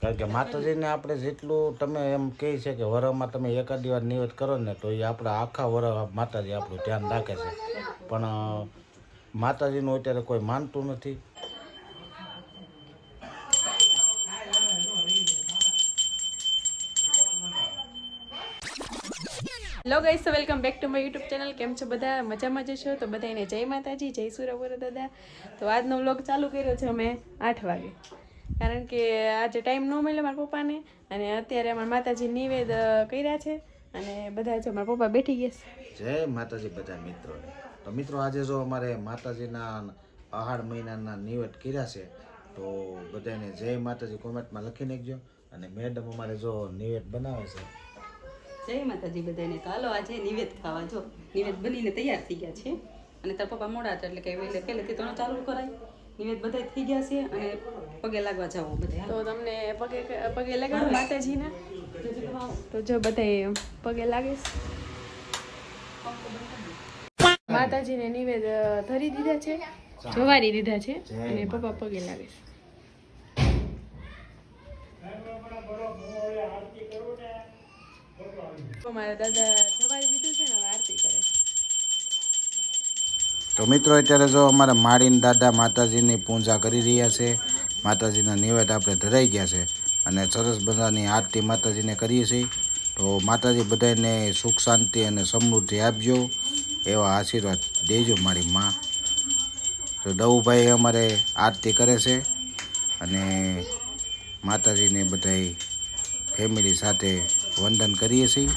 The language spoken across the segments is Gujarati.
કારણ કે માતાજીને આપણે જેટલું તમે એમ કહે છે કે વરમાં તમે એકાદી વાર નિવેદ કરો ને તો એ આપણા આખા વર માતાજી આપણું ધ્યાન રાખે છે. પણ માતાજીનું અત્યારે કોઈ માનતું નથી. Hello guys welcome back to my YouTube channel કેમ છો બધા? મજામાં જશો તો બધાને જય માતાજી, જય સુરવર દાદા. તો આજનો વ્લોગ ચાલુ કર્યો છે અમે આઠ વાગે. કારણ કે આજે ટાઈમ ન મળ્યો મારા પપ્પાને અને અત્યારે અમારા માતાજી નિવેદ કર્યા છે અને બધા જો મારા પપ્પા બેઠી ગયા છે. જય માતાજી બધા મિત્રોને. તો મિત્રો આજે જો અમારે માતાજીના અહાડ મહિનાના નિવેદ કર્યા છે તો બધાને જય માતાજી કોમેન્ટમાં લખી નાખજો અને મેડમ અમારે જો નિવેદ બનાવે છે. જય માતાજી બધાને. તો હાલો આજે નિવેદ ખાવા જો. નિવેદ બનીને તૈયાર થઈ ગયા છે. અને તાર પપ્પા મોડા હતા એટલે કે પહેલેથી તો ચાલુ કરાય. નિવેદ બધા થઈ ગયા છે અને પગે લાગવા જાવ બધા તો તમને પગે પગે લગાડો માતાજીને તો જો બધા પગે લાગે માતાજીને નિવેદ ધરી દીધા છે. જવારી દીધા છે અને પપ્પા પગે લાગે છે. મારા દાદા જવારી દીધું છે ને આરતી કરે છે. તો મિત્રો, અત્યારે જો અમારા માળીન દાદા માતાજીની પૂજા કરી રહ્યા છે. માતાજીના નિવેદ આપણે ધરાઈ ગયા છે અને સરસ બધાની આરતી માતાજીને કરીએ છીએ. તો માતાજી બધાને સુખ, શાંતિ અને સમૃદ્ધિ આપજો, એવા આશીર્વાદ દેજો મારી માં. તો દવુભાઈ અમારે આરતી કરે છે અને માતાજીને બધાય ફેમિલી સાથે વંદન કરીએ છીએ.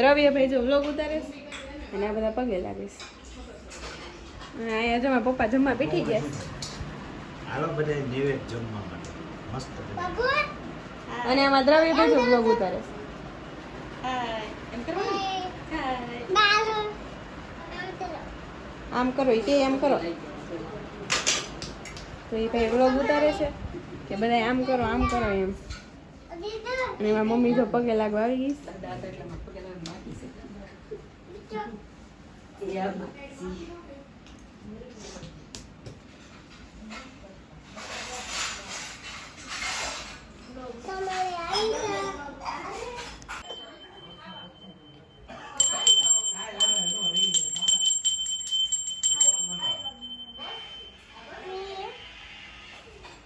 તો દ્રવ્યભાઈ જો વ્લોગ ઉતારીશ અને આ બધા પગે લાગીશ. અને અહીંયા જમા પપ્પા જમવા બેઠી ગયા હાલો બધા નિવેદ જમવા માટે. મસ્ત અને આમાં દ્રવ્યભાઈ જો વ્લોગ ઉતારીશ. આમ કરો એ કે એમ કરો. તો એ ભાઈ વ્લોગ ઉતારે છે કે બધા આમ કરો આમ કરો એમ. અને એમાં મમ્મી જો પગે લાગવા આવી ગઈ છે. દાદા એટલે મારા પગે લાગવા બાકી છે જય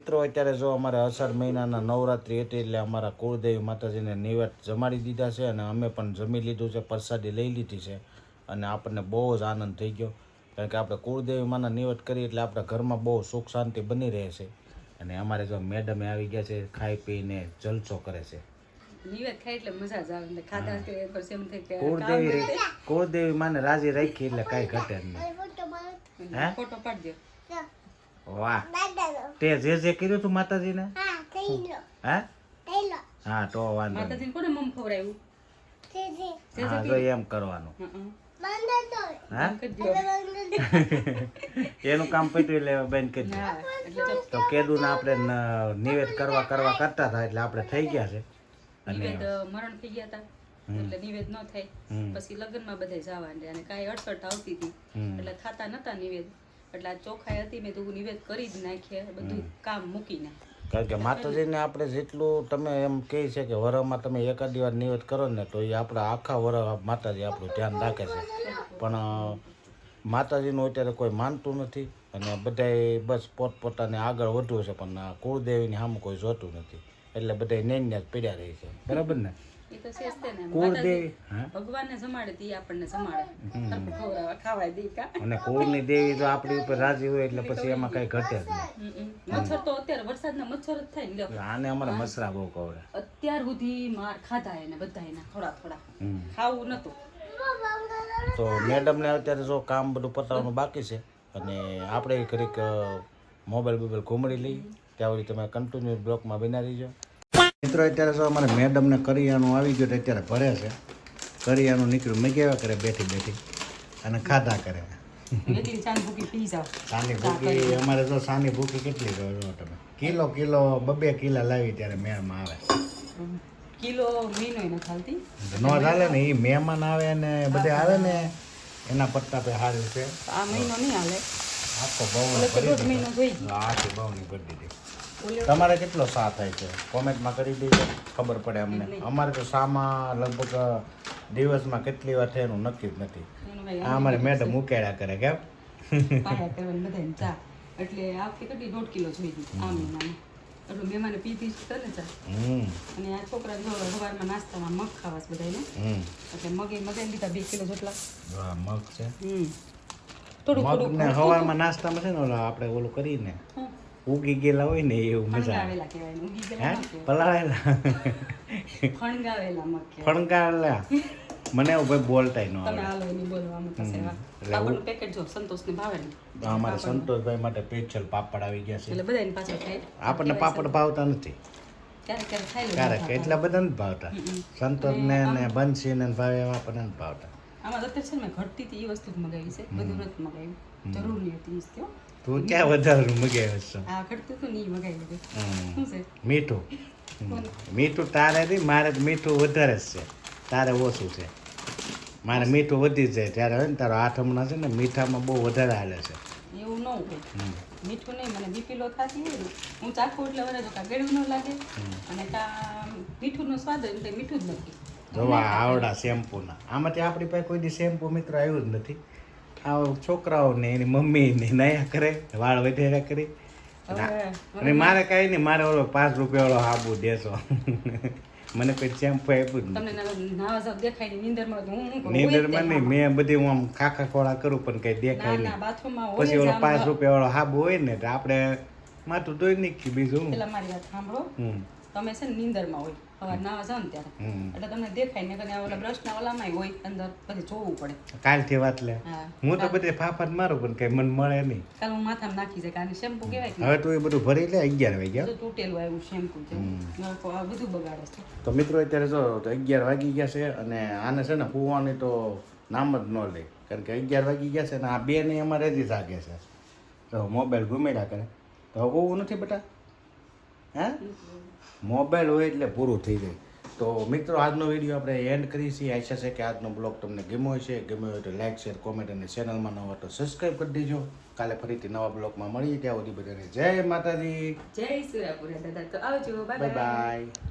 મિત્રો, અત્યારે જો અમારે અષાઢ મહિનાના નવરાત્રિ હતી એટલે અમારા કુળદેવી માતાજીને નિવેદ જમાડી દીધા છે અને અમે પણ જમી લીધું છે, પ્રસાદી લઈ લીધી છે. અને આપણને બહુ જ આનંદ થઈ ગયો. કારણ કે આપણે કુળદેવી માના નિવેદ કરીએ એટલે આપણા ઘરમાં બહુ સુખ શાંતિ બની રહે છે. અને અમારે જો મેડમે આવી ગયા છે ખાઈ પીને જલસો કરે છે. કુળદેવી કુળદેવી માને રાજી રાખી એટલે કાંઈ ઘટે નહીં. હે? ફોટો પાડજો. વાહ. તે જે જે કર્યું તું માતાજીને? હે હા? તો વાંધો નહીં. માતાજીને કોને મમ ખવડાવ્યું? હા તો એમ કરવાનું. હં, હા એનું કામ પત્યું એટલે બેન કરી તો કેદું આપણે નિવેદ કરવા કરવા કરતા હતા એટલે આપણે થઈ ગયા છે. અને નિવેદ મરણ થઈ ગયા હતા. એટલે નિવેદ ન થાય. પછી લગ્નમાં બધે જવા દે અને કાંઈ અડસઠ આવતી હતી. એટલે થાતા નતા નિવેદ. એટલે આ ચોખાઈ હતી મેં તો નિવેદ કરી જ નાખીએ. બધું કામ મૂકીને. કારણ કે માતાજીને આપણે જેટલું તમે એમ કહે છે કે વરમાં તમે એકાદી વાર નિવેદ કરો ને તો એ આપણા આખા વર માતાજી આપણું ધ્યાન રાખે છે. પણ માતાજીનું અત્યારે કોઈ માનતું નથી અને બધાય બસ પોતપોતાને આગળ વધવું છે, પણ કુળદેવીની સામે કોઈ જોતું નથી. એટલે બધા નેન્યા જ પીડ્યા રહી છે. બરાબર ને? તો તે ને તે અને કુળની દેવી જો આપણી ઉપર રાજી હોય એટલે પછી એમાં કઈ ઘટે જ નહીં. મચ્છર તો અત્યારે વરસાદના મચ્છર જ થાય ને આને અમારે મસરા બહુ કવડે અત્યાર સુધી માર ખાધા એને બધા એના થોડા થોડા. ખાવું નતું. તો મેડમને અત્યારે જો કામ બધું પતાવવાનું બાકી છે અને આપણે ઘડીક મોબાઈલ બોબાઈલ ઘૂમડી લઈ ત્યાં સુધી તમે કન્ટિન્યુ બ્લોકમાં બનાવી રહીજો. મિત્રો અત્યારે જો અમારે મેડમને કરિયાણું આવી ગયું અત્યારે ભરે છે. કરિયાણું નીકળ્યું. મેં કેવા કરે બેઠી બેઠી? અને ખાધા કરે. સાની ભૂકી અમારે તો સાની ભૂકી કેટલી જો તમે. કિલો કિલો બબે કિલા લાવી ત્યારે મેળમાં આવે. કિલો એને ખાલતી ચાલે ને એ મહેમાન આવે ને બધે આવે ને એના પત્તા પે સારું છે. આ મહિનો નહીં હાલે. આખો બહુ આખી બહુની કરી દીધી. ઓલે તમારે કેટલો સા થાય છે? કોમેન્ટમાં કરી દેજો ખબર પડે અમને. અમારે તો સામાં લગભગ દિવસમાં કેટલી વાર થાય એનું નક્કી જ નથી. આ અમારે મેડમ ઉકેળા કરે કેમ? એટલે આ કેટલી દોઢ કિલો જોઈ ગઈ આ મહિનામાં એટલું મહેમાને પીધી કરે ને ચા? હમ. અને આ છોકરા જો સવારમાં નાસ્તામાં મગ ખાવાસ બધાને હમ. એટલે મગે મગાઈ લીધા બે કિલો જેટલા. આ મગ છે. હમ. થોડું થોડું ને હવામાં નાસ્તામાં છે ને આપણે ઓલું કરીને હમ. ઉગી ગયેલા હોય ને એવું મજા આવે. પલાળેલા. ફણગાવેલા મને એવું ભાઈ બોલતા ન પેકેટ જો સંતોષને ભાવે અમારે સંતોષભાઈ માટે સ્પેશિયલ પાપડ આવી ગયા છે. એટલે બધા પાછળ આપણને પાપડ ભાવતા નથી. ક્યારેક એટલા બધા નથી ભાવતા. સંતોષને ને બંસીને ને ભાવે એવા આપણને નથી ભાવતા. આમાં અત્યારે છે ને ઘટતી હતી એ વસ્તુ જ મગાવી છે બધું નથી મગાવ્યું. જરૂર હતી તું ક્યાં વધારે મગાવ્યો છે? આ ખડતું હતું ને ઈ મગાવી. શું છે? મીઠું. મીઠું તારે નહીં મારે તો મીઠું વધારે જ છે. તારે ઓછું છે. મારે મીઠું વધી જાય ત્યારે હોય ને તારો આઠમણા છે ને મીઠામાં બહુ વધારે હાલે છે. એવું ન હોય. મીઠું નહીં મને બીપી લો થતી હોય હું ચાખું એટલે વરે કાં ગળ્યું ન લાગે. અને કાં મીઠુંનો સ્વાદ હોય એટલે મીઠું જ નથી. જોવા આવડા શેમ્પૂના. આમાંથી આપણી પાસે કોઈ દી શેમ્પુ મિત્ર આવ્યું જ નથી. આ છોકરાઓને એની મમ્મીને નયા કરે વાળ વધેરા કરી અને મારે કાંઈ નહીં મારે ઓલો પાંચ રૂપિયા વાળો હાબુ દેશો. મને કોઈ શેમ્પુ આપ્યું નીંદરમાં? નહીં મેં બધી હું આમ ખાખા ખોળા કરું પણ કઈ દેખાય નહીં. પછી ઓલો પાંચ રૂપિયા વાળો હાબુ હોય ને તો આપણે માથું ધોઈ નીકળી બીજું હું. મારી વાત સાંભળો. તમે છે ને નીંદરમાં હોય. સવાર નાવા જાવ ને ત્યારે. એટલે તમને દેખાય ને કદાચ ઓલા બ્રશના ઓલામાંય હોય અંદર પછી જોવું પડે. કાલથી વાત લે હું તો બધે ફાફા મારું પણ કઈ મને મળે નહીં. કાલ હું માથામાં નાખી જાય કારણ શેમ્પુ કહેવાય હવે તો એ બધું ભરી લે અગિયાર વાગ્યા. તૂટેલું આવ્યું શેમ્પુ બધું બગાડે છે. તો મિત્રો અત્યારે જો તો અગિયાર વાગી ગયા છે અને આને છે ને હોવાની તો નામ જ ન લે. કારણ કે અગિયાર વાગી ગયા છે ને આ બે ને એમાં રેજી જાગે છે. તો મોબાઈલ ઘૂમેડા કરે. તો હોવું નથી બેટા? હે? મોબાઈલ હોય એટલે પૂરું થઈ જાય. તો મિત્રો આજનો વીડિયો આપણે એન્ડ કરી છીએ. આશા છે કે આજનો બ્લોગ તમને ગમ્યો હશે. ગમ્યો હોય તો લાઈક શેર કોમેન્ટ અને ચેનલમાં નવા તો સબસ્ક્રાઈબ કરી દેજો. કાલે ફરીથી નવા બ્લોગમાં મળીએ. ત્યાં સુધી બધાને જય માતાજી. જય સુરાપુરા દાદા તો આવજો. Bye bye